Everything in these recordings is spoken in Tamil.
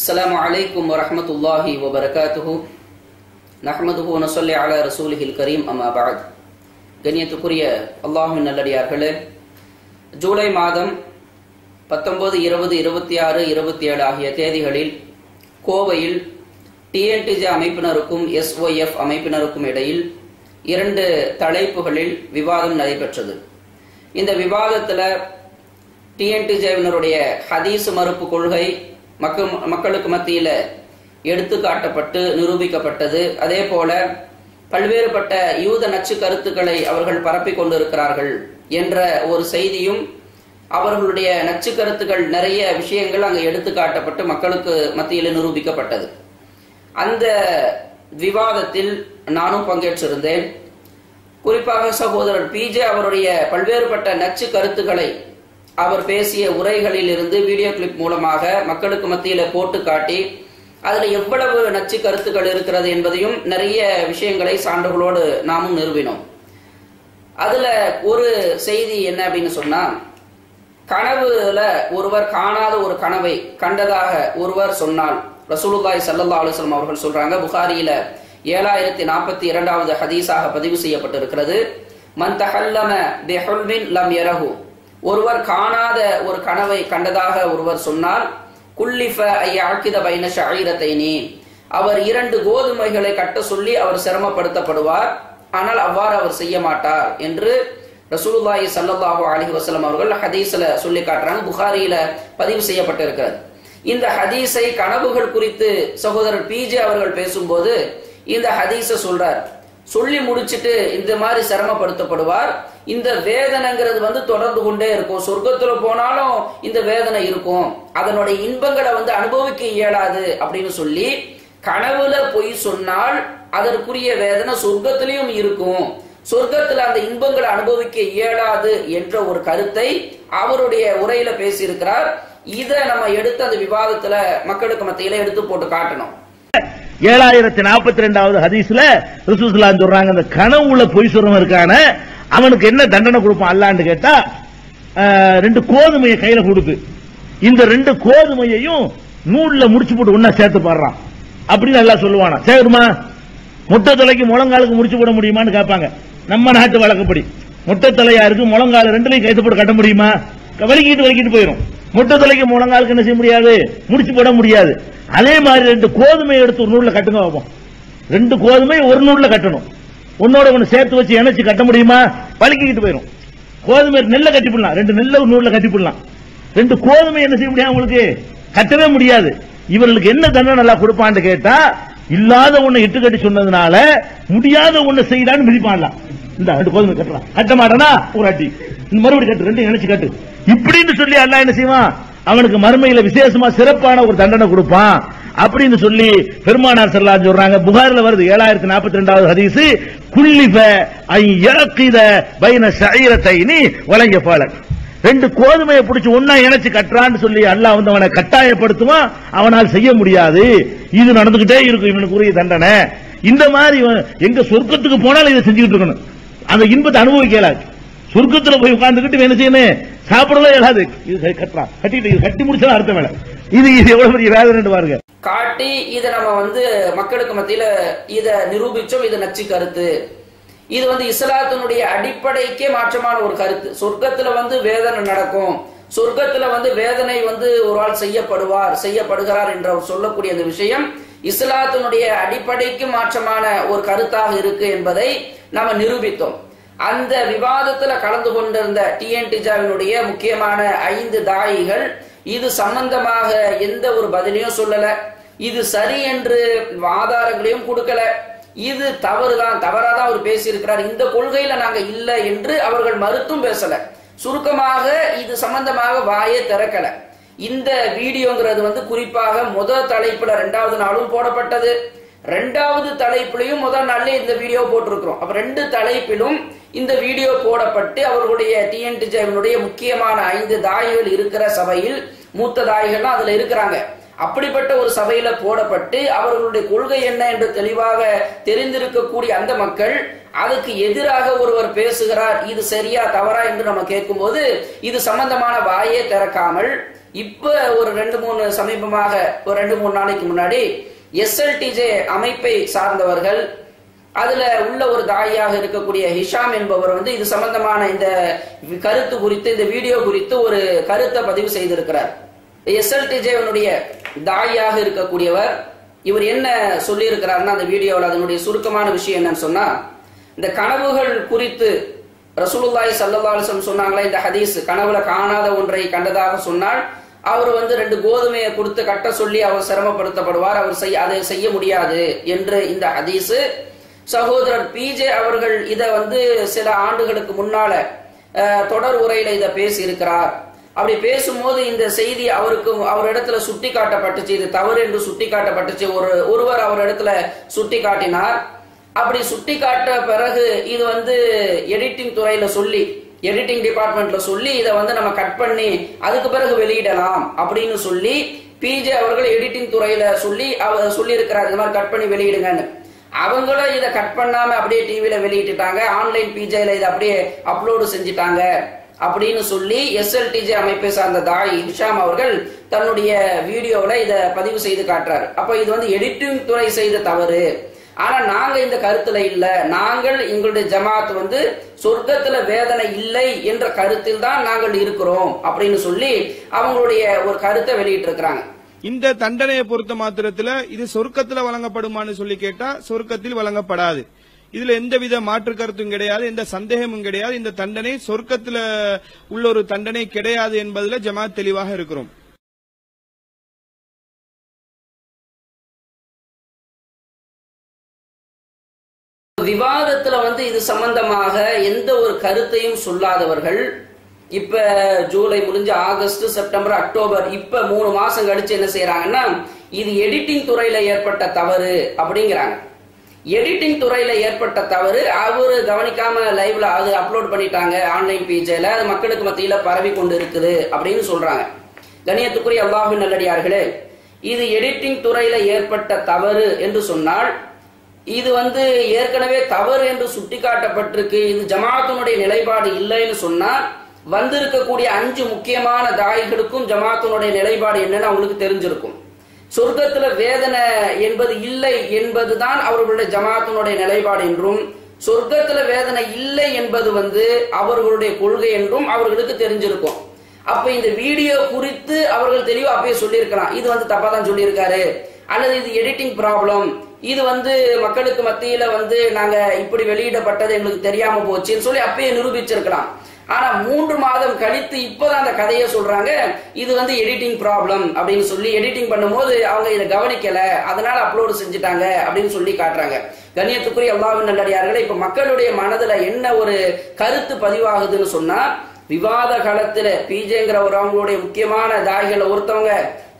السلام عليكم ورحمة الله وبركاته نحمده ونصلي على رسوله الكريم أما بعد கண்ணியத்துக்குரிய அல்லாஹின் நல்லடியார்களே ஜூலை மாதம் பத்தொன்பது இருபது இருபத்தி ஆறு இருபத்தி ஏழு ஆகிய தேதிகளில் கோவையில் டிஎன்டிஜே அமைப்பினருக்கும் எஸ்ஒஎஃப் அமைப்பினருக்கும் இடையில் இரண்டு தலைப்புகளில் விவாதம் நடைபெற்றது இந்த விவாதத்தில் டிஎன்டிஜேவினருடைய ஹதீஸ் மறுப்பு கொள்கை மக்கள் மக்களுக்கு மத்தியில் எடுத்து காட்டப்பட்டு நிரூபிக்கப்பட்டது. அதே போல பல்வேறுபட்ட யூத நச்சு கருத்துக்களை அவர்கள் பரப்பி கொண்டிருக்கிறார்கள் என்ற ஒரு செய்தியும் அவர்களுடைய நச்சு கருத்துக்கள் நிறைய விஷயங்கள் அங்கு எடுத்து காட்டப்பட்டு மக்களுக்கு மத்தியில் நிரூபிக்கப்பட்டது. அந்த விவாதத்தில் நானும் பங்கேற்றிருந்தேன். குறிப்பாக சகோதரர் பிஜே அவருடைய பல்வேறுபட்ட நச்சு கருத்துக்களை அவர் பேசிய உரைகளில் இருந்து வீடியோ கிளிப் மூலமாக மக்களுக்கு மத்தியில போட்டு காட்டி அதுல எவ்வளவு நச்சு கருத்துக்கள் இருக்கிறது என்பதையும் நிறைய விஷயங்களை சான்றுகளோடு நாமும் நிறுவினோம். அதுல ஒரு செய்தி என்ன அப்படின்னு சொன்னா கனவுல ஒருவர் காணாத ஒரு கனவை கண்டதாக ஒருவர் சொன்னால் ரசூலுல்லாய் சல்லா அலுவலம் அவர்கள் சொல்றாங்க புகாரியில ஏழாயிரத்தி நாற்பத்தி இரண்டாவது ஹதீஸாக பதிவு செய்யப்பட்டிருக்கிறது மன் தஹல்லம பிஹுல்மின் லம் யரஹு ஒருவர் காணாத ஒரு கனவை கண்டதாக ஒருவர் சொன்னால் குல்லிஃப ஐயாக்கித பைன ஷாயிரத்தைனி அவர் இரண்டு கோதுமைகளை கட்ட சொல்லி அவர் சிரமப்படுத்தப்படுவார் ஆனால் அவ்வாறு அவர் செய்ய மாட்டார் என்று ரசூலுல்லாஹி சல்லல்லாஹு அலைஹி வஸல்லம் அவர்கள் ஹதீஸ்ல சொல்லி காட்டுறாங்க புகாரியில பதிவு செய்யப்பட்டிருக்கிறது. இந்த ஹதீஸை கனவுகள் குறித்து சகோதரர் பிஜே அவர்கள் பேசும்போது இந்த ஹதீஸ சொல்றார். சொல்லி முடிச்சிட்டு இந்த மாதிரி சிரமப்படுத்தப்படுவார். இந்த வேதனைங்கிறது வந்து தொடர்ந்து கொண்டே இருக்கும். சொர்க்கத்துல போனாலும் இந்த வேதனை இருக்கும். அதனுடைய இன்பங்களை வந்து அனுபவிக்க இயலாது அப்படின்னு சொல்லி கனவுல பொய் சொன்னால் அதற்குரிய வேதனை சொர்க்கத்திலையும் இருக்கும். சொர்க்கத்துல அந்த இன்பங்களை அனுபவிக்க இயலாது என்ற ஒரு கருத்தை அவருடைய உரையில பேசியிருக்கிறார். இத நம்ம எடுத்து அந்த விவாதத்துல மக்களுக்கு மத்தியில எடுத்து போட்டு காட்டணும். ஏழாயிரத்தி நாற்பத்தி ரெண்டாவது ஹதீஸ்ல ரிசுலாம் சொல்றாங்க அந்த கனவுல பொய் சொல்றவன் இருக்கான அவனுக்கு என்ன தண்டனை கொடுப்பான் அல்லான்னு கேட்டா ரெண்டு கோதுமையை கையில கொடுத்து இந்த ரெண்டு கோதுமையையும் நூல்ல முடிச்சு போட்டு ஒன்னா சேர்த்து பாடுறான். அப்படின்னு நல்லா சொல்லுவானா. சேருமா முட்டை தலைக்கு முழங்காலுக்கு முடிச்சு போட முடியுமான்னு கேட்பாங்க. நம்ம நாட்டு வழக்கப்படி. முட்டை தலையா இருக்கு முழங்கால் ரெண்டுலையும் கைத்து போட்டு கட்ட முடியுமா? வலிக்கிட்டு வலிக்கிட்டு போயிடும் முட்டை தலைக்கு முழங்காலுக்கு என்ன செய்ய முடியாது? முடிச்சு போட முடியாது. அதே மாதிரி ரெண்டு கோதுமை எடுத்து ஒரு நூல்ல கட்டுங்க பார்ப்போம் ரெண்டு கோதுமை ஒரு நூல்ல கட்டணும். உன்னோட ஒண்ணு சேர்த்து வச்சு இணைச்சு கட்ட முடியுமா? வலிக்கிட்டு போயிடும் கோதுமை நெல்லை கட்டி போடலாம் ரெண்டு நெல்லை ஒரு நூல்ல கட்டி போடலாம் ரெண்டு கோதுமை என்ன செய்ய முடியாது உங்களுக்கு கட்டவே முடியாது. இவர்களுக்கு என்ன தண்டனை நல்லா கொடுப்பான்னு கேட்டா இல்லாத ஒண்ணு இட்டு கட்டி சொன்னதுனால முடியாத ஒண்ணு செய்யலான்னு மிதிப்பான்லாம். இந்த ரெண்டு கோதுமை கட்டலாம். கட்ட மாட்டேனா ஒரு அட்டி இந்த மறுபடி கட்டு. ரெண்டு இணைச்சு கட்டு. இப்படின்னு சொல்லி அல்லாஹ் என்ன செய்வான்? அவனுக்கு மறுமையில விசேஷமா சிறப்பான ஒரு தண்டனை கொடுப்பான். அப்படின்னு சொல்லி பெருமானார் செல்லா சொல்றாங்க. புகாரில் வருது ஏழாயிரத்தி நாற்பத்தி ரெண்டாவது ஹதீஸ் குள்ளிப ஐ இறக்கித பைன சைரத்தைனி வழங்கிய பாலன் ரெண்டு கோதுமையை பிடிச்சி ஒன்னா இணைச்சு கட்டுறான்னு சொல்லி அல்லாஹ் வந்து அவனை கட்டாயப்படுத்துவான். அவனால் செய்ய முடியாது. இது நடந்துகிட்டே இருக்கும் இவனுக்கு உரிய தண்டனை. இந்த மாதிரி எங்க சொர்க்கத்துக்கு போனாலும் இதை செஞ்சுக்கிட்டு இருக்கணும். அந்த இன்பத்தை அனுபவிக்கலாது சொர்க்கத்துல போய் உட்கார்ந்துகிட்டு என்ன செய்யணும்? சாப்பிடலாம் இயலாது இது கட்டுறான். கட்டிட்டு இது கட்டி முடிச்சா அர்த்தம் வேலை. இது இது எவ்வளவு பெரிய வேதனை பாருங்க. காட்டி இதை நம்ம வந்து மக்களுக்கு மத்தியில இத நிரூபிச்சோம் இது நச்சு கருத்து. இது வந்து இஸ்லாத்தினுடைய அடிப்படைக்கே மாற்றமான ஒரு கருத்து. சொர்க்கத்துல வந்து வேதனை நடக்கும். சொர்க்கத்துல வந்து வேதனை வந்து ஒரு ஆள் செய்யப்படுவார் செய்யப்படுகிறார் என்ற அவர் சொல்லக்கூடிய அந்த விஷயம் இஸ்லாத்தினுடைய அடிப்படைக்கு மாற்றமான ஒரு கருத்தாக இருக்கு என்பதை நாம நிரூபித்தோம். அந்த விவாதத்துல கலந்து கொண்டிருந்த டிஎன்டிஜாவினுடைய முக்கியமான ஐந்து தாயிகள் இது சம்பந்தமாக எந்த ஒரு பதிலையும் சொல்லல. இது சரி என்று ஆதாரங்களையும் கொடுக்கல. இது தவறுதான் தவறாதான் அவர் பேசியிருக்கிறார். இந்த கொள்கையில நாங்க இல்லை என்று அவர்கள் மறுத்தும் பேசல. சுருக்கமாக இது சம்பந்தமாக வாயே திறக்கல. இந்த வீடியோங்கிறது வந்து குறிப்பாக முதல் தலைப்புல ரெண்டாவது நாளும் போடப்பட்டது. ரெண்டாவது தலைப்பிலையும் முதல் நாள்ல இந்த வீடியோ போட்டிருக்கிறோம். அப்ப ரெண்டு தலைப்பிலும் இந்த வீடியோ போடப்பட்டு அவர்களுடைய டிஎன்டிஜனுடைய முக்கியமான ஐந்து தாய்கள் இருக்கிற சபையில் மூத்த தாய்கள்லாம் அதுல இருக்கிறாங்க. அப்படிப்பட்ட ஒரு சபையில போடப்பட்டு அவர்களுடைய கொள்கை என்ன என்று தெளிவாக தெரிந்திருக்கக்கூடிய அந்த மக்கள் அதுக்கு எதிராக ஒருவர் பேசுகிறார் இது சரியா தவறா என்று நம்ம கேட்கும்போது இது சம்பந்தமான வாயே திறக்காமல் இப்ப ஒரு ரெண்டு மூணு சமீபமாக ஒரு ரெண்டு மூணு நாளைக்கு முன்னாடி எஸ்எல்டிஜே அமைப்பை சார்ந்தவர்கள் அதுல உள்ள ஒரு தாயாக இருக்கக்கூடிய ஹிஷாம் என்பவர் வந்து இது சம்பந்தமான இந்த கருத்து குறித்து இந்த வீடியோ குறித்து ஒரு கருத்தை பதிவு செய்திருக்கிறார். எஸ்எல்டிஜேவனுடைய தாயாக இருக்கக்கூடியவர் இவர் என்ன சொல்லியிருக்கிறார்னா அந்த வீடியோவில் அதனுடைய சுருக்கமான விஷயம் என்னன்னு சொன்னா இந்த கனவுகள் குறித்து ரசூலுல்லாய் ஸல்லல்லாஹு சொன்னாங்களே இந்த ஹதீஸ் கனவுல காணாத ஒன்றை கண்டதாக சொன்னால் அவர் வந்து ரெண்டு கோதுமையை கொடுத்து கட்ட சொல்லி அவர் சிரமப்படுத்தப்படுவார். அவர் செய்ய அதை செய்ய முடியாது என்று இந்த ஹதீஸ். சகோதரர் பிஜே அவர்கள் இதை வந்து சில ஆண்டுகளுக்கு முன்னால தொடர் உரையில இதை பேசி இருக்கிறார் அப்படி பேசும்போது இந்த செய்தி அவருக்கு அவர் இடத்துல சுட்டி காட்டப்பட்டுச்சு இது தவறு என்று சுட்டி காட்டப்பட்டுச்சு ஒரு ஒருவர் அவர் இடத்துல சுட்டி காட்டினார் அப்படி சுட்டி காட்ட பிறகு இது வந்து எடிட்டிங் துறையில சொல்லி எடிட்டிங் டிபார்ட்மெண்ட்ல சொல்லி இதை வந்து நம்ம கட் பண்ணி அதுக்கு பிறகு வெளியிடலாம் அப்படின்னு சொல்லி பிஜே அவர்கள் எடிட்டிங் துறையில சொல்லி அவர் சொல்லி இருக்கிறார் இந்த மாதிரி கட் பண்ணி வெளியிடுங்கன்னு. அவங்களும் இதை கட் பண்ணாம அப்படியே டிவியில வெளியிட்டுட்டாங்க. ஆன்லைன் பிஜேல இதை அப்படியே அப்லோடு செஞ்சுட்டாங்க அப்படின்னு சொல்லி எஸ்எல்டிஜே அமைப்பை சார்ந்த தாய் ஹிஷாம் அவர்கள் தன்னுடைய வீடியோவில் இதை பதிவு செய்து காட்டுறாரு. அப்ப இது வந்து எடிட்டிங் துறை செய்த தவறு. ஆனா நாங்க இந்த கருத்துல இல்ல. நாங்கள் எங்களுடைய ஜமாத் வந்து சொர்க்கத்துல வேதனை இல்லை என்ற கருத்தில் தான் நாங்கள் இருக்கிறோம் அப்படின்னு சொல்லி அவங்களுடைய ஒரு கருத்தை வெளியிட்டு இருக்கிறாங்க இந்த தண்டனையை பொறுத்த மாத்திரத்துல இது சொர்க்கத்துல வழங்கப்படுமான்னு சொல்லி கேட்டா சொர்க்கத்தில் வழங்கப்படாது. இதுல எந்தவித மாற்று கருத்தும் கிடையாது எந்த சந்தேகமும் கிடையாது. இந்த தண்டனை சொர்க்கத்துல உள்ள ஒரு தண்டனை கிடையாது என்பதுல ஜமாத் தெளிவாக இருக்கிறோம். வேதத்துல வந்து இது சம்பந்தமாக எந்த ஒரு கருத்தையும் சொல்லாதவர்கள் இப்ப ஜூலை முடிஞ்சு ஆகஸ்ட் செப்டம்பர் அக்டோபர் இப்ப மூணு மாசம் கழிச்சு என்ன செய்யறாங்கன்னா இது எடிட்டிங் துறையில ஏற்பட்ட தவறு அப்படிங்கிறாங்க. எடிட்டிங் துறையில ஏற்பட்ட தவறு அவரு கவனிக்காம லைவ்ல அது அப்லோட் பண்ணிட்டாங்க ஆன்லைன் பேஜில் அது மக்களுக்கு மத்தியில பரவி கொண்டு இருக்குது அப்படின்னு சொல்றாங்க. கணியத்துக்குரிய அல்லாஹு நல்லடியார்களே இது எடிட்டிங் துறையில ஏற்பட்ட தவறு என்று சொன்னால் இது வந்து ஏற்கனவே தவறு என்று சுட்டிக்காட்டப்பட்டிருக்கு. இது ஜமாத்தினுடைய நிலைப்பாடு இல்லைன்னு சொன்னால் வந்திருக்கக்கூடிய அஞ்சு முக்கியமான தாய்களுக்கும் ஜமாத்தினுடைய நிலைப்பாடு என்னன்னு அவங்களுக்கு தெரிஞ்சிருக்கும். சொர்க்கத்துல வேதனை என்பது இல்லை என்பதுதான் அவர்களுடைய ஜமாத்தினுடைய நிலைப்பாடு என்றும் சொர்க்கத்துல வேதனை இல்லை என்பது வந்து அவர்களுடைய கொள்கை என்றும் அவர்களுக்கு தெரிஞ்சிருக்கும். அப்ப இந்த வீடியோ குறித்து அவர்கள் தெளிவா அப்பயே சொல்லியிருக்கலாம். இது வந்து தப்பா தான் சொல்லியிருக்காரு. அல்லது இது எடிட்டிங் ப்ராப்ளம் இது வந்து மக்களுக்கு மத்தியில வந்து நாங்க இப்படி வெளியிடப்பட்டது எங்களுக்கு தெரியாம போச்சுன்னு சொல்லி அப்பயே நிரூபிச்சிருக்கலாம். ஆனா மூன்று மாதம் கழித்து இப்பதான் அந்த கதையை சொல்றாங்க. இது வந்து எடிட்டிங் ப்ராப்ளம் அப்படின்னு சொல்லி எடிட்டிங் பண்ணும்போது அவங்க இதை கவனிக்கல. அதனால அப்லோடு செஞ்சுட்டாங்க அப்படின்னு சொல்லி காட்டுறாங்க. கண்ணியத்துக்குரிய அல்லாவின் நல்லடியார்களே இப்ப மக்களுடைய மனதுல என்ன ஒரு கருத்து பதிவாகுதுன்னு சொன்னா விவாத காலத்துல பிஜேங்கிற ஒரு அவங்களுடைய முக்கியமான தாய்களை ஒருத்தவங்க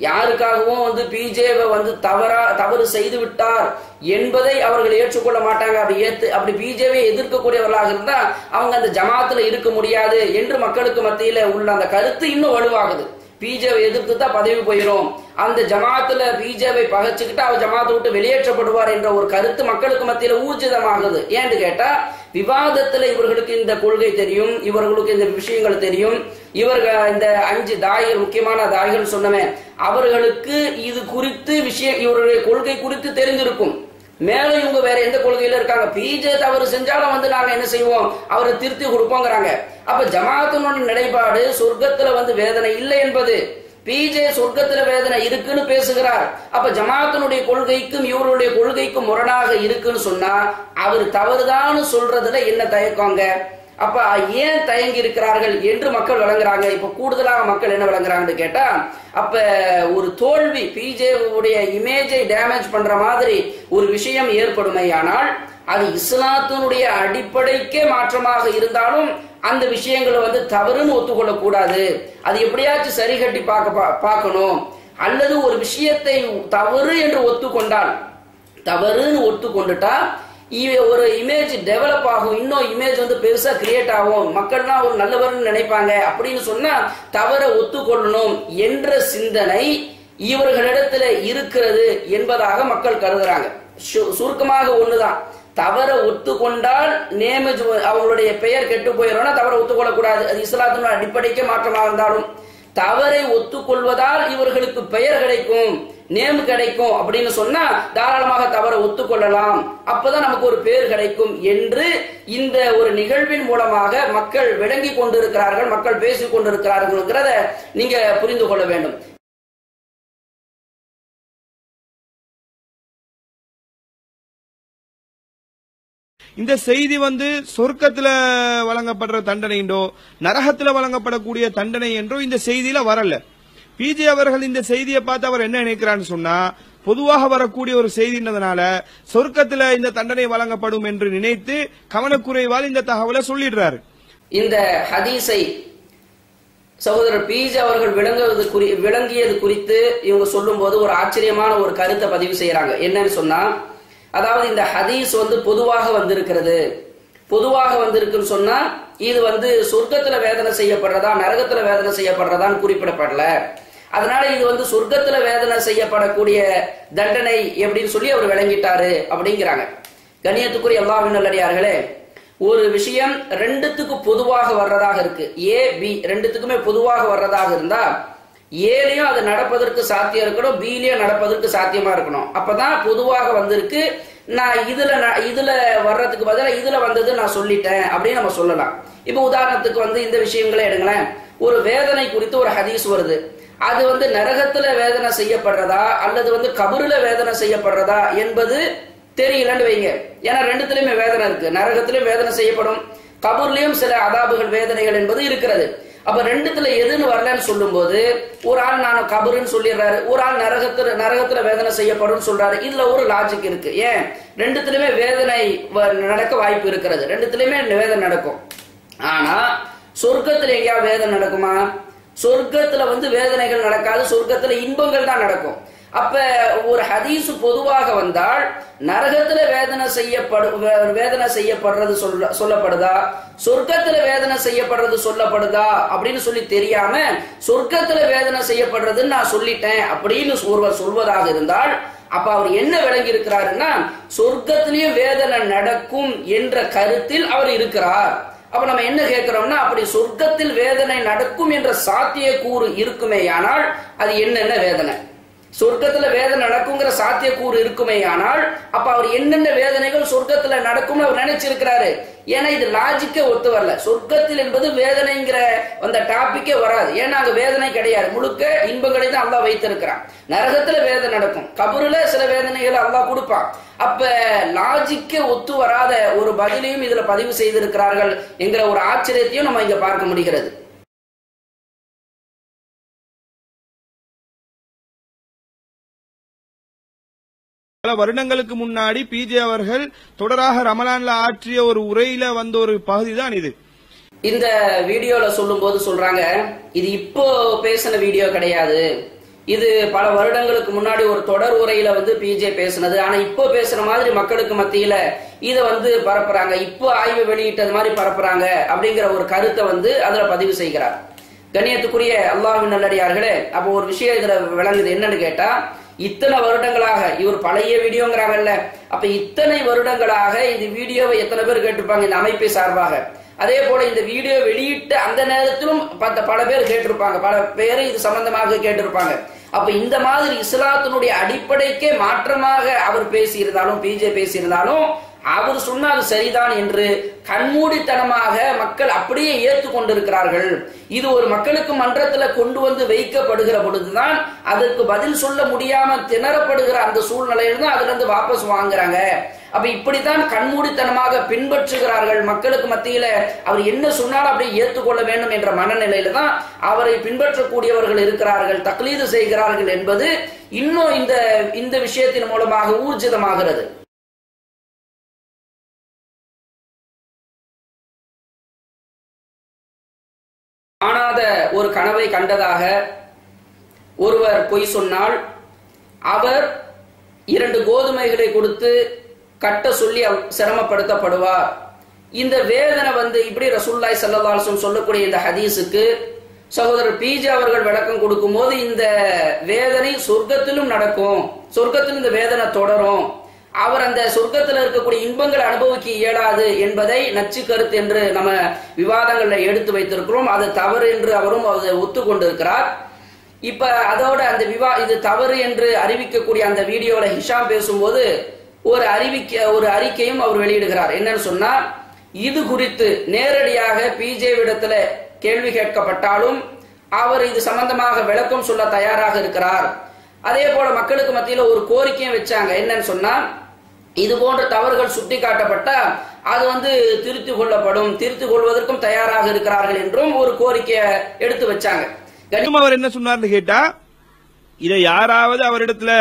யாருக்காகவும் வந்து பிஜேவை வந்து தவறா தவறு செய்து விட்டார் என்பதை அவர்கள் ஏற்றுக்கொள்ள மாட்டாங்க. அப்படி ஏத்து அப்படி பிஜேவை எதிர்க்கக்கூடியவர்களாக இருந்தா அவங்க அந்த ஜமாத்துல இருக்க முடியாது என்று மக்களுக்கு மத்தியில உள்ள அந்த கருத்து இன்னும் வலுவாகுது. பிஜேவை எதிர்த்து தான் பதவி போயிடும் அந்த ஜமாத்துல பிஜேவை பகைச்சுக்கிட்டு அவர் ஜமாத்தை விட்டு வெளியேற்றப்படுவார் என்ற ஒரு கருத்து மக்களுக்கு மத்தியில ஊர்ஜிதமாகுது. ஏன்னு கேட்டா விவாதத்துல இவர்களுக்கு இந்த கொள்கை தெரியும் இவர்களுக்கு இந்த விஷயங்கள் தெரியும். இவர்கள் இந்த அஞ்சு தாய்கள் முக்கியமான தாய்கள் சொன்னமே அவர்களுக்கு இது குறித்து விஷயம் இவருடைய கொள்கை குறித்து தெரிந்திருக்கும். மேலும் இவங்க வேற எந்த கொள்கையில இருக்காங்க? பிஜே தவறு செஞ்சாலும் வந்து நாங்க என்ன செய்வோம்? அவரை திருத்தி கொடுப்போங்கிறாங்க. அப்ப ஜமாத்தினுடைய நிலைப்பாடு சொர்க்கத்துல வந்து வேதனை இல்லை என்பது. பிஜே சொர்க்கத்துல வேதனை இருக்குன்னு பேசுகிறார். அப்ப ஜமாத்தினுடைய கொள்கைக்கும் இவருடைய கொள்கைக்கும் முரணாக இருக்குன்னு சொன்னா அவர் தவறுதான்னு சொல்றதுல என்ன தயக்கங்க? அப்ப ஏன் தயங்கி இருக்கிறார்கள் என்று மக்கள் வழங்குறாங்க இப்ப கூடுதலாக மக்கள் என்ன வழங்குறாங்கன்னு கேட்டா அப்ப ஒரு தோல்வி பிஜே உடைய இமேஜை டேமேஜ் பண்ற மாதிரி ஒரு விஷயம் ஏற்படுமையானால் அது இஸ்லாத்தினுடைய அடிப்படைக்கே மாற்றமாக இருந்தாலும் அந்த விஷயங்களை வந்து தவறுன்னு ஒத்துக்கொள்ள கூடாது அது எப்படியாச்சும் சரி கட்டி பார்க்க பா- பார்க்கணும். அல்லது ஒரு விஷயத்தை தவறு என்று ஒத்துக்கொண்டால் தவறுன்னு ஒத்துக்கொண்டுட்டா இ- ஒரு இமேஜ் டெவலப் ஆகும். இன்னும் இமேஜ் வந்து பெருசா கிரியேட் ஆகும். மக்கள்லாம் ஒரு நல்லவர்னு நினைப்பாங்க. அப்படின்னு சொன்னா தவற ஒத்துக்கொள்ளணும் என்ற சிந்தனை இவர்களிடத்துல இருக்கிறது என்பதாக மக்கள் கருதுறாங்க. சு- சுருக்கமாக ஒண்ணுதான். தவற ஒத்துக்கொண்டால் நேமஜ் அவங்களுடைய பெயர் கெட்டு போயிடும்னா தவற ஒத்துக்கொள்ளக்கூடாது. அது இஸ்லாத்தினுடைய அடிப்படைக்கே மாற்றமாக இருந்தாலும் தவறை ஒத்துக்கொள்வதால் இவர்களுக்கு பெயர் கிடைக்கும் நேம் கிடைக்கும் அப்படின்னு சொன்னா தாராளமாக தவறை ஒத்துக்கொள்ளலாம். அப்பதான் நமக்கு ஒரு பேர் கிடைக்கும் என்று இந்த ஒரு நிகழ்வின் மூலமாக மக்கள் விளங்கி கொண்டிருக்கிறார்கள் மக்கள் பேசிக் கொண்டிருக்கிறார்கள் நீங்க புரிந்து கொள்ள வேண்டும். இந்த செய்தி வந்து சொர்க்கத்துல வழங்கப்படுற தண்டனை என்றோ நரகத்துல வழங்கப்படக்கூடிய தண்டனை என்றோ இந்த செய்தியில வரல. பிஜே அவர்கள் இந்த செய்தியை பார்த்து அவர் என்ன நினைக்கிறான்னு சொன்னா பொதுவாக வரக்கூடிய ஒரு செய்தின்றதுனால சொர்க்கத்துல இந்த தண்டனை வழங்கப்படும் என்று நினைத்து கவனக்குறைவால் இந்த தகவலை சொல்லிடுறாரு. இந்த ஹதீஸை சகோதரர் பீஜ் அவர்கள் விளங்குவது குறி விளங்கியது குறித்து இவங்க சொல்லும்போது ஒரு ஆச்சரியமான ஒரு கருத்தை பதிவு செய்யறாங்க. என்னன்னு சொன்னா அதாவது இந்த ஹதீஸ் வந்து பொதுவாக வந்திருக்கிறது. பொதுவாக வந்திருக்குன்னு சொன்னா இது வந்து சொர்க்கத்துல வேதனை செய்யப்படுறதா நரகத்துல வேதனை செய்யப்படுறதான்னு குறிப்பிடப்படல. அதனால இது வந்து சொர்க்கத்துல வேதனை செய்யப்படக்கூடிய தண்டனை எப்படின்னு சொல்லி அவர் விளங்கிட்டாரு அப்படிங்கிறாங்க. கணியத்துக்குரிய அல்லாஹ்வின் நல்லடியார்களே ஒரு விஷயம் ரெண்டுத்துக்கு பொதுவாக வர்றதாக இருக்கு. ஏ பி ரெண்டுத்துக்குமே பொதுவாக வர்றதாக இருந்தா ஏலையும் அது நடப்பதற்கு சாத்தியம் இருக்கணும் பிலையும் நடப்பதற்கு சாத்தியமா இருக்கணும். அப்பதான் பொதுவாக வந்திருக்கு நான் இதுல இதுல வர்றதுக்கு பதிலாக இதுல வந்தது நான் சொல்லிட்டேன் அப்படின்னு நம்ம சொல்லலாம். இப்ப உதாரணத்துக்கு வந்து இந்த விஷயங்களே எடுங்களேன். ஒரு வேதனை குறித்து ஒரு ஹதீஸ் வருது. அது வந்து நரகத்துல வேதனை செய்யப்படுறதா அல்லது வந்து கபருல வேதனை செய்யப்படுறதா என்பது தெரியலன்னு வைங்க. ஏன்னா ரெண்டுத்திலயுமே வேதனை இருக்கு. நரகத்திலும் வேதனை செய்யப்படும் கபூர்லயும் சில அதாபுகள் வேதனைகள் என்பது இருக்கிறது. அப்ப ரெண்டுத்துல எதுன்னு வரலன்னு சொல்லும்போது ஒரு ஆள் நான் கபருன்னு சொல்லிடுறாரு ஒரு ஆள் நரகத்துல நரகத்துல வேதனை செய்யப்படும் சொல்றாரு. இதுல ஒரு லாஜிக் இருக்கு. ஏன்? ரெண்டுத்திலுமே வேதனை வ- நடக்க வாய்ப்பு இருக்கிறது. ரெண்டுத்திலுமே வேதனை நடக்கும். ஆனா சொர்க்கத்துல எங்கேயாவது வேதனை நடக்குமா? சொர்க்கத்துல வந்து வேதனைகள் நடக்காது. சொர்க்கத்துல இன்பங்கள் தான் நடக்கும். அப்ப ஒரு ஹதீஸ் பொதுவாக வந்தால் நரகத்துல வேதனை செய்யப்படு வேதனை செய்யப்படுறது சொல்ல சொல்லப்படுதா? சொர்க்கத்துல வேதனை செய்யப்படுறது சொல்லப்படுதா? அப்படின்னு சொல்லி தெரியாம சொர்க்கத்துல வேதனை செய்யப்படுறதுன்னு நான் சொல்லிட்டேன் அப்படின்னு ஒருவர் சொல்வதாக இருந்தால் அப்ப அவர் என்ன விளங்கி இருக்கிறாருன்னா சொர்க்கத்திலேயும் வேதனை நடக்கும் என்ற கருத்தில் அவர் இருக்கிறார். அப்ப நம்ம என்ன கேட்கிறோம்னா அப்படி சொர்க்கத்தில் வேதனை நடக்கும் என்ற சாத்திய கூறு இருக்குமேயானால் அது என்னென்ன வேதனை? சொர்க்கத்துல வேதனை நடக்குங்கிற சாத்தியக்கூறு இருக்குமேயானால் அப்ப அவர் என்னென்ன வேதனைகள் சொர்க்கத்துல நடக்கும்னு அவர் நினைச்சிருக்கிறாரு? ஏன்னா இது லாஜிக்கே ஒத்து வரல. சொர்க்கத்தில் என்பது வேதனைங்கிற அந்த டாபிக்கே வராது. ஏன்னா அங்க வேதனை கிடையாது. முழுக்க இன்பங்களை தான் அல்லா வைத்திருக்கிறான். நரகத்துல வேதனை நடக்கும். கபருல சில வேதனைகளை அல்லா கொடுப்பான். அப்ப லாஜிக்கே ஒத்து வராத ஒரு பதிலையும் இதுல பதிவு செய்திருக்கிறார்கள் என்கிற ஒரு ஆச்சரியத்தையும் நம்ம இங்க பார்க்க முடிகிறது. பல வருடங்களுக்கு முன்னாடி பிஜே அவர்கள் தொடராக ரமலான்ல ஆற்றிய ஒரு உரையில வந்த ஒரு பகுதி தான் இது. இந்த வீடியோல சொல்லும் போது சொல்றாங்க இது இப்போ பேசின வீடியோ கிடையாது. இது பல வருடங்களுக்கு முன்னாடி ஒரு தொடர் உரையில வந்து பிஜே பேசினது. ஆனா இப்போ பேசுற மாதிரி மக்களுக்கு மத்தியில இத வந்து பரப்புறாங்க. இப்போ ஆய்வு வெளியிட்டது மாதிரி பரப்புறாங்க அப்படிங்கிற ஒரு கருத்தை வந்து அதுல பதிவு செய்கிறார். கண்ணியத்துக்குரிய அல்லாஹின் நல்லடியார்களே அப்போ ஒரு விஷயம் இதுல விளங்குது. என்னன்னு கேட்டா இத்தனை வருடங்களாக இவர் பழைய வீடியோங்கிறாங்கல்ல அப்ப இத்தனை வருடங்களாக இந்த வீடியோவை எத்தனை பேர் கேட்டிருப்பாங்க? இந்த அமைப்பை சார்பாக. அதே போல இந்த வீடியோ வெளியிட்ட அந்த நேரத்திலும் பத்த பல பேர் கேட்டிருப்பாங்க. பல பேர் இது சம்பந்தமாக கேட்டிருப்பாங்க. அப்ப இந்த மாதிரி இஸ்லாத்தினுடைய அடிப்படைக்கே மாற்றமாக அவர் பேசியிருந்தாலும் பிஜே பேசியிருந்தாலும் அவர் சொன்னால் சரிதான் என்று கண்மூடித்தனமாக மக்கள் அப்படியே ஏற்றுக்கொண்டிருக்கிறார்கள். இது ஒரு மக்களுக்கு மன்றத்துல கொண்டு வந்து வைக்கப்படுகிற பொழுதுதான் அதற்கு பதில் சொல்ல முடியாம திணறப்படுகிற அந்த சூழ்நிலையில தான் அதுல இருந்து வாபஸ் வாங்குறாங்க. அப்ப இப்படித்தான் கண்மூடித்தனமாக பின்பற்றுகிறார்கள் மக்களுக்கு மத்தியில. அவர் என்ன சொன்னாலும் அப்படியே ஏற்றுக்கொள்ள வேண்டும் என்ற மனநிலையில தான் அவரை பின்பற்றக்கூடியவர்கள் இருக்கிறார்கள் தக்லீது செய்கிறார்கள் என்பது இன்னும் இந்த இந்த விஷயத்தின் மூலமாக ஊர்ஜிதமாகிறது. காணாத ஒரு கனவை கண்டதாக ஒருவர் பொய் சொன்னால் அவர் இரண்டு கோதுமைகளை கொடுத்து கட்ட சொல்லி சிரமப்படுத்தப்படுவார். இந்த வேதனை வந்து இப்படி ரசூல்லாய் சல்லல்லாஹு சொல்லக்கூடிய இந்த ஹதீஸுக்கு சகோதரர் பிஜி அவர்கள் விளக்கம் கொடுக்கும்போது இந்த வேதனை சொர்க்கத்திலும் நடக்கும். சொர்க்கத்திலும் இந்த வேதனை தொடரும். அவர் அந்த சொர்க்கத்தில் இருக்கக்கூடிய இன்பங்களை அனுபவிக்க இயலாது என்பதை நச்சு கருத்து என்று நம்ம விவாதங்கள்ல எடுத்து வைத்திருக்கிறோம். அது தவறு என்று அவரும் அதை ஒத்துக்கொண்டிருக்கிறார். இப்ப அதோட அந்த விவா இது தவறு என்று அறிவிக்கக்கூடிய அந்த வீடியோல ஹிஷாம் பேசும்போது ஒரு அறிவிக்க ஒரு அறிக்கையும் அவர் வெளியிடுகிறார். என்னன்னு சொன்னா இது குறித்து நேரடியாக பிஜேவிடத்துல கேள்வி கேட்கப்பட்டாலும் அவர் இது சம்பந்தமாக விளக்கம் சொல்ல தயாராக இருக்கிறார். அதே போல மக்களுக்கு மத்தியில ஒரு கோரிக்கையும் வச்சாங்க. என்னன்னு சொன்னா இது போன்ற தவறுகள் சுட்டி காட்டப்பட்டா அது வந்து திருத்திக் கொள்ளப்படும் திருத்திக் கொள்வதற்கும் தயாராக இருக்கிறார்கள் என்றும் ஒரு கோரிக்கையை எடுத்து வச்சாங்க. அவர் என்ன சொன்னார்னு கேட்டா இதை யாராவது அவரிடத்துல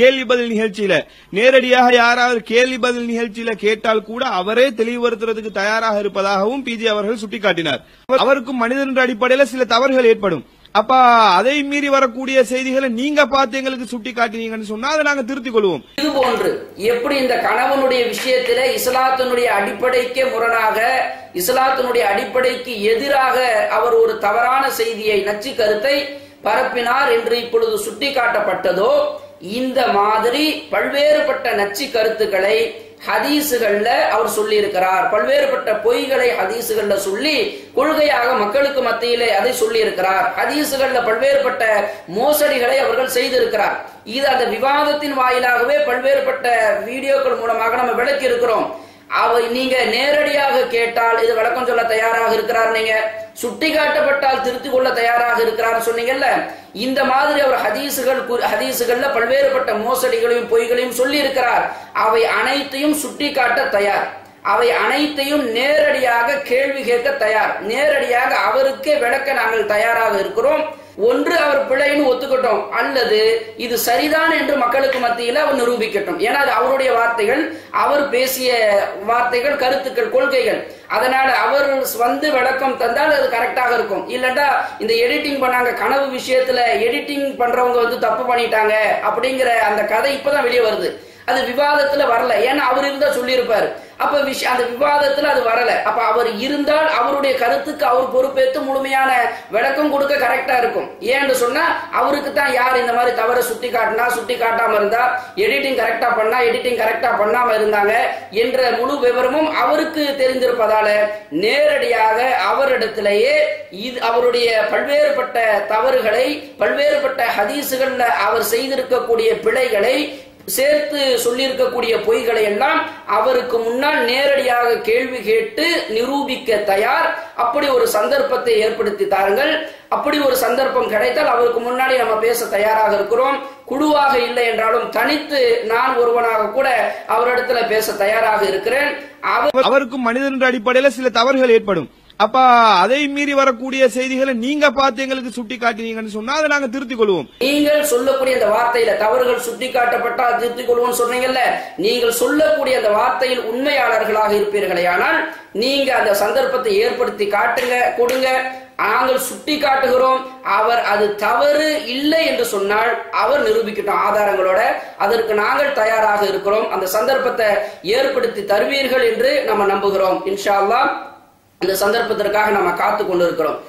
கேள்வி பதில் நிகழ்ச்சியில நேரடியாக யாராவது கேள்வி பதில் நிகழ்ச்சியில கேட்டால் கூட அவரே தெளிவுபடுத்துறதுக்கு தயாராக இருப்பதாகவும் பிஜே அவர்கள் சுட்டிக்காட்டினார். அவருக்கும் மனிதன் என்ற அடிப்படையில சில தவறுகள் ஏற்படும். அப்ப அதை மீறி வரக்கூடிய செய்திகளை நீங்க பார்த்து எங்களுக்கு சுட்டி காட்டினீங்கன்னு சொன்னா அதை நாங்க திருத்திக் கொள்வோம். இது போன்று எப்படி இந்த கணவனுடைய விஷயத்திலே இஸ்லாத்தினுடைய அடிப்படைக்கு முரணாக இஸ்லாத்தினுடைய அடிப்படைக்கு எதிராக அவர் ஒரு தவறான செய்தியை நச்சு கருத்தை பரப்பினார் என்று இப்பொழுது சுட்டிக்காட்டப்பட்டதோ இந்த மாதிரி பல்வேறுபட்ட நச்சு கருத்துக்களை ஹதீசுகள்ல அவர் சொல்லி இருக்கிறார் பல்வேறுபட்ட பொய்களை ஹதீசுகள்ல சொல்லி கொள்கையாக மக்களுக்கு மத்தியிலே அதை சொல்லி இருக்கிறார் ஹதீசுகள்ல பல்வேறுபட்ட மோசடிகளை அவர்கள் செய்திருக்கிறார். இது அந்த விவாதத்தின் வாயிலாகவே பல்வேறுபட்ட வீடியோக்கள் மூலமாக நம்ம விளக்கி இருக்கிறோம் அவர் நீங்க நேரடியாக கேட்டால் இது விளக்கம் சொல்ல தயாராக இருக்கிறார் நீங்க. சுட்டி காட்டப்பட்டால் திருத்திக் கொள்ள தயாராக இருக்கிறார் சொன்னீங்கல்ல? இந்த மாதிரி அவர் ஹதீசுகள் ஹதீசுகள்ல பல்வேறுபட்ட மோசடிகளையும் பொய்களையும் சொல்லி இருக்கிறார் அவை அனைத்தையும் சுட்டி காட்ட தயார். அவை அனைத்தையும் நேரடியாக கேள்வி கேட்க தயார். நேரடியாக அவருக்கே விளக்க நாங்கள் தயாராக இருக்கிறோம். ஒன்று அவர் பிழைன்னு ஒத்துக்கட்டும். அல்லது இது சரிதான் என்று மக்களுக்கு மத்தியில் அவர் நிரூபிக்கட்டும். ஏன்னா அது அவருடைய வார்த்தைகள் அவர் பேசிய வார்த்தைகள் கருத்துக்கள் கொள்கைகள். அதனால அவர் வந்து விளக்கம் தந்தால் அது கரெக்டாக இருக்கும். இல்லட்டா இந்த எடிட்டிங் பண்ணாங்க கனவு விஷயத்துல எடிட்டிங் பண்றவங்க வந்து தப்பு பண்ணிட்டாங்க அப்படிங்கிற அந்த கதை இப்பதான் வெளியே வருது. அது விவாதத்துல வரல. ஏன்னா அவர் இருந்தா சொல்லியிருப்பாரு. அப்ப விஷயம் அந்த விவாதத்துல அது வரல. அப்ப அவர் இருந்தால் அவருடைய கருத்துக்கு அவர் பொறுப்பேற்று முழுமையான விளக்கம் கொடுக்க கரெக்டா இருக்கும். ஏன்னு சொன்னா அவருக்கு தான் யார் இந்த மாதிரி தவற சுட்டி காட்டினா சுட்டி காட்டாம இருந்தா எடிட்டிங் கரெக்டா பண்ணா எடிட்டிங் கரெக்டா பண்ணாம இருந்தாங்க என்ற முழு விவரமும் அவருக்கு தெரிந்திருப்பதால நேரடியாக அவரிடத்திலேயே இது அவருடைய பல்வேறுபட்ட தவறுகளை பல்வேறுபட்ட ஹதீசுகள்ல அவர் செய்திருக்கக்கூடிய பிழைகளை சேர்த்து சொல்லியிருக்கக்கூடிய பொய்களை எல்லாம் அவருக்கு முன்னால் நேரடியாக கேள்வி கேட்டு நிரூபிக்க தயார். அப்படி ஒரு சந்தர்ப்பத்தை ஏற்படுத்தி தாருங்கள். அப்படி ஒரு சந்தர்ப்பம் கிடைத்தால் அவருக்கு முன்னாடி நம்ம பேச தயாராக இருக்கிறோம். குழுவாக இல்லை என்றாலும் தனித்து நான் ஒருவனாக கூட அவரிடத்துல பேச தயாராக இருக்கிறேன். அவர் அவருக்கும் மனிதன் என்ற அடிப்படையில சில தவறுகள் ஏற்படும். அப்ப அதை மீறி வரக்கூடிய செய்திகளை நீங்க பார்த்து எங்களுக்கு சுட்டி காட்டினீங்கன்னு சொன்னா அதை நாங்க திருத்திக் கொள்வோம். நீங்கள் சொல்லக்கூடிய அந்த வார்த்தையில தவறுகள் சுட்டிக்காட்டப்பட்டால் திருத்திக் கொள்வோம் சொன்னீங்கல்ல நீங்கள் சொல்லக்கூடிய அந்த வார்த்தையில் உண்மையாளர்களாக இருப்பீர்களே ஆனால் நீங்க அந்த சந்தர்ப்பத்தை ஏற்படுத்தி காட்டுங்க கொடுங்க. நாங்கள் சுட்டி காட்டுகிறோம் அவர் அது தவறு இல்லை என்று சொன்னால் அவர் நிரூபிக்கட்டும் ஆதாரங்களோட. அதற்கு நாங்கள் தயாராக இருக்கிறோம். அந்த சந்தர்ப்பத்தை ஏற்படுத்தி தருவீர்கள் என்று நம்ம நம்புகிறோம். இன்ஷா அல்லாஹ். அந்த சந்தர்ப்பத்திற்காக நம்ம காத்து கொண்டிருக்கிறோம்